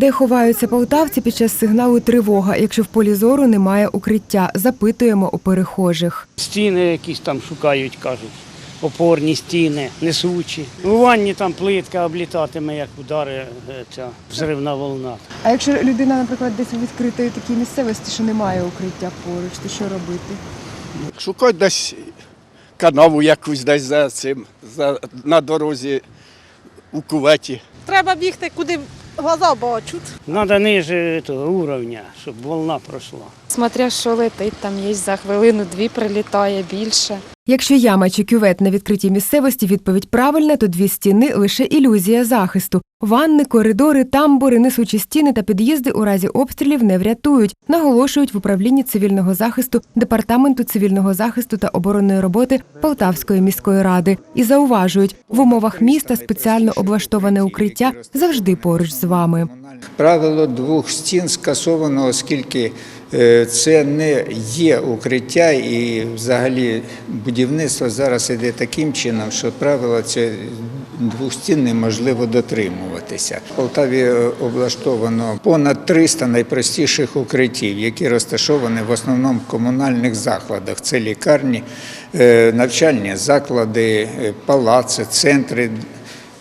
Де ховаються полтавці під час сигналу тривога, якщо в полі зору немає укриття? Запитуємо у перехожих. Стіни якісь там шукають, кажуть. Опорні стіни, несучі. У ванні там плитка облітатиме, як удари е, ця взривна волна. А якщо людина, наприклад, десь у відкритої такій місцевості, що немає укриття поруч, то що робити? Шукати десь канаву якусь десь за цим, за, на дорозі у куветі. Треба бігти, куди глаза бачать. Надо ниже этого уровня, щоб волна пройшла. Смотря що летить, там є за хвилину-дві прилітає більше. Якщо яма чи кювет на відкритій місцевості відповідь правильна, то дві стіни лише ілюзія захисту. Ванни, коридори, тамбури, несучі стіни та під'їзди у разі обстрілів не врятують, наголошують в управлінні цивільного захисту департаменту цивільного захисту та оборонної роботи Полтавської міської ради і зауважують, в умовах міста спеціально облаштоване укриття завжди поруч з вами. Правило двох стін скасовано, оскільки е, це не є укриття, і взагалі будівництво зараз іде таким чином, що правило це двох стін неможливо дотримуватися. В Полтаві е, облаштовано понад 300 найпростіших укриттів, які розташовані в основному в комунальних закладах. Це лікарні, е, навчальні заклади, е, палаци, центри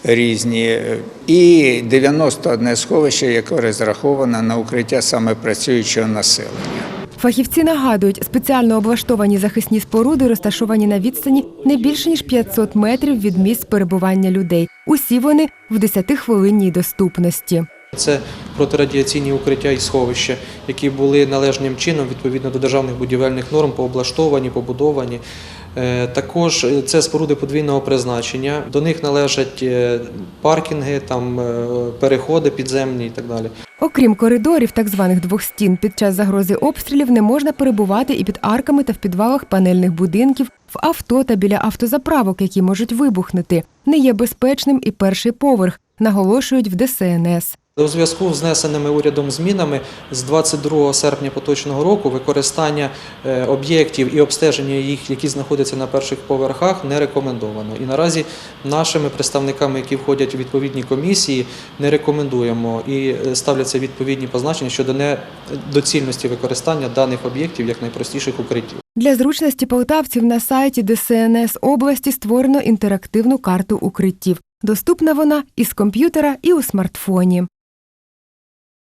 різні, і 91 сховище, яке розраховано на укриття саме працюючого населення. Фахівці нагадують, спеціально облаштовані захисні споруди розташовані на відстані не більше ніж 500 метрів від місць перебування людей. Усі вони в 10-хвилинній доступності. Це протирадіаційні укриття і сховища, які були належним чином відповідно до державних будівельних норм пооблаштовані, побудовані. Е, Також це споруди подвійного призначення. До них належать е, паркінги, там е, переходи підземні і так далі. Окрім коридорів, так званих двох стін, під час загрози обстрілів не можна перебувати і під арками та в підвалах панельних будинків, в авто та біля автозаправок, які можуть вибухнути. Не є безпечним і перший поверх, наголошують в ДСНС. У зв'язку з внесеними урядом змінами з 22 серпня поточного року використання е, об'єктів і обстеження їх, які знаходяться на перших поверхах, не рекомендовано. І наразі нашими представниками, які входять у відповідні комісії, не рекомендуємо і е, ставляться відповідні позначення щодо недоцільності використання даних об'єктів як найпростіших укриттів. Для зручності полтавців на сайті ДСНС області створено інтерактивну карту укриттів. Доступна вона і з комп'ютера, і у смартфоні.